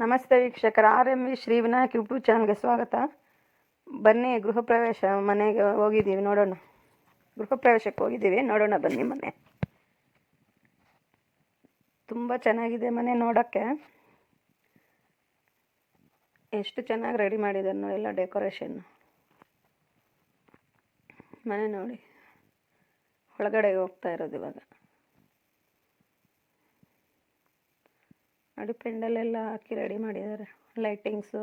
ನಮಸ್ತೆ ವೀಕ್ಷಕರ. R M V Shri Vinayak YouTube ಚಾನಲ್ಗೆ ಸ್ವಾಗತ. ಬನ್ನಿ, ಗೃಹ ಪ್ರವೇಶ ಮನೆಗೆ ಹೋಗಿದ್ದೀವಿ, ನೋಡೋಣ. ಗೃಹ ಪ್ರವೇಶಕ್ಕೆ ಹೋಗಿದ್ದೀವಿ, ನೋಡೋಣ, ಬನ್ನಿ ಮನೆ. ತುಂಬ ಚೆನ್ನಾಗಿದೆ ಮನೆ ನೋಡೋಕ್ಕೆ. ಎಷ್ಟು ಚೆನ್ನಾಗಿ ರೆಡಿ ಮಾಡಿದ್ದಾರೆ ನೋಡಿ, ಎಲ್ಲ ಡೆಕೋರೇಷನ್. ಮನೆ ನೋಡಿ, ಒಳಗಡೆ ಹೋಗ್ತಾ ಇರೋದು ಇವಾಗ. ನೋಡಿ ಪೆಂಡಲೆಲ್ಲ ಹಾಕಿ ರೆಡಿ ಮಾಡಿದ್ದಾರೆ. ಲೈಟಿಂಗ್ಸು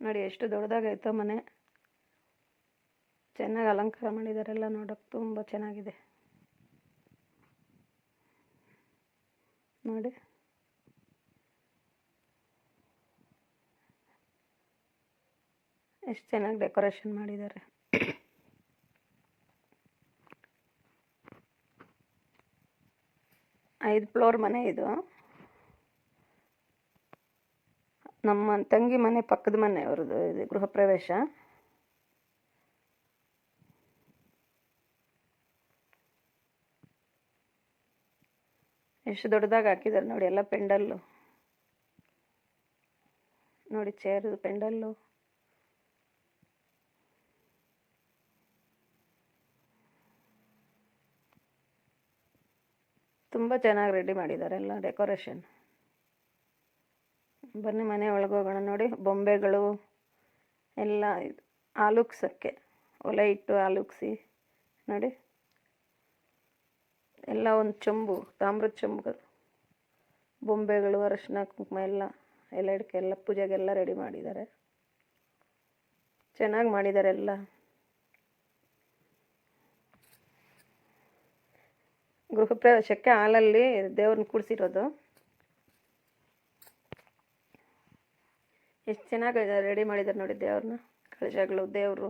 ನೋಡಿ ಎಷ್ಟು ದೊಡ್ಡದಾಗೈತೋ ಮನೆ. ಚೆನ್ನಾಗಿ ಅಲಂಕಾರ ಮಾಡಿದ್ದಾರೆ ಎಲ್ಲ ನೋಡೋಕೆ ತುಂಬ ಚೆನ್ನಾಗಿದೆ. ನೋಡಿ. ಎಷ್ಟು ಚೆನ್ನಾಗಿ ಡೆಕೋರೇಷನ್ ಮಾಡಿದ್ದಾರೆ. ಐದು ಫ್ಲೋರ್ ಮನೆ ಇದು. ನಮ್ಮ ತಂಗಿ ಮನೆ ಪಕ್ಕದ ಮನೆ ಅವ್ರದ್ದು, ಇದು ಗೃಹ ಪ್ರವೇಶ. ಎಷ್ಟು ದೊಡ್ಡದಾಗಿ ಹಾಕಿದ್ದಾರೆ ನೋಡಿ, ಎಲ್ಲ ಪೆಂಡಲ್ಲು. ನೋಡಿ ಚೇರು ಪೆಂಡಲ್ಲು. ತುಂಬ ಚೆನ್ನಾಗಿ ರೆಡಿ ಮಾಡಿದ್ದಾರೆ ಎಲ್ಲ ಡೆಕೋರೇಷನ್. ಬನ್ನಿ ಮನೆ ಒಳಗೆ ಹೋಗೋಣ ನೋಡಿ, ಬೊಂಬೆಗಳು ಎಲ್ಲ ಆಲೂಕ್ಸಕ್ಕೆ ಒಲೆ ಇಟ್ಟು ಆಲೂಕ್ಸಿ ನೋಡಿ. ಎಲ್ಲ ಒಂದು ಚೊಂಬು, ತಾಮ್ರದ ಚೊಂಬುಗಳು, ಬೊಂಬೆಗಳು, ಅರಶಿನ, ಕುಂಕುಮ ಎಲ್ಲ ಎಲ್ಲ ಎಲ್ಲ ಪೂಜೆಗೆಲ್ಲ ರೆಡಿ ಮಾಡಿದ್ದಾರೆ. ಚೆನ್ನಾಗಿ ಮಾಡಿದ್ದಾರೆ ಎಲ್ಲ. ಗೃಹ ಪ್ರವೇಶಕ್ಕೆ ಹಾಲಲ್ಲಿ ದೇವ್ರನ್ನ ಕೂಡಿಸಿರೋದು. ಎಷ್ಟು ಚೆನ್ನಾಗಿ ರೆಡಿ ಮಾಡಿದ್ದಾರೆ ನೋಡಿ ದೇವ್ರನ್ನ. ಕಳಶಗಳು, ದೇವರು.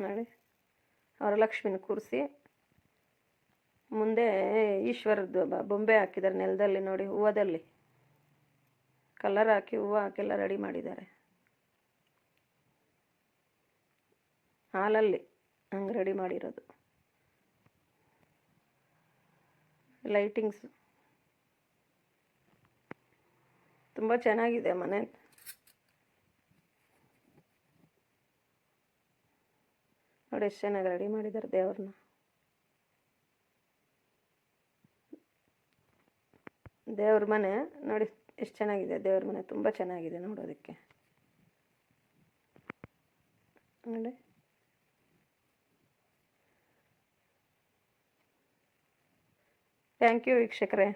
ನೋಡಿ, ವರಲಕ್ಷ್ಮಿನ ಕೂರಿಸಿ. ಮುಂದೆ ಈಶ್ವರದ್ದು ಬೊಂಬೆ ಹಾಕಿದ್ದಾರೆ ನೆಲದಲ್ಲಿ ನೋಡಿ, ಹೂವದಲ್ಲಿ. ಕಲರ್ ಹಾಕಿ ಹೂವು ಹಾಕೆಲ್ಲ ರೆಡಿ ಮಾಡಿದ್ದಾರೆ. ಹಾಲಲ್ಲಿ ಹಂಗೆ ರೆಡಿ ಮಾಡಿರೋದು. ಲೈಟಿಂಗ್ಸ್. ತುಂಬ ಚೆನ್ನಾಗಿದೆ ಮನೆ. ನೋಡಿ ಎಷ್ಟು ಚೆನ್ನಾಗಿ ರೆಡಿ ಮಾಡಿದ್ದಾರೆ ದೇವ್ರನ್ನ. ದೇವ್ರ ಮನೆ, ನೋಡಿ ಎಷ್ಟು ಚೆನ್ನಾಗಿದೆ ದೇವ್ರ ಮನೆ, ತುಂಬ ಚೆನ್ನಾಗಿದೆ ನೋಡೋದಕ್ಕೆ. ನೋಡಿ. ಥ್ಯಾಂಕ್ ಯು ವೀಕ್ಷಕರೇ.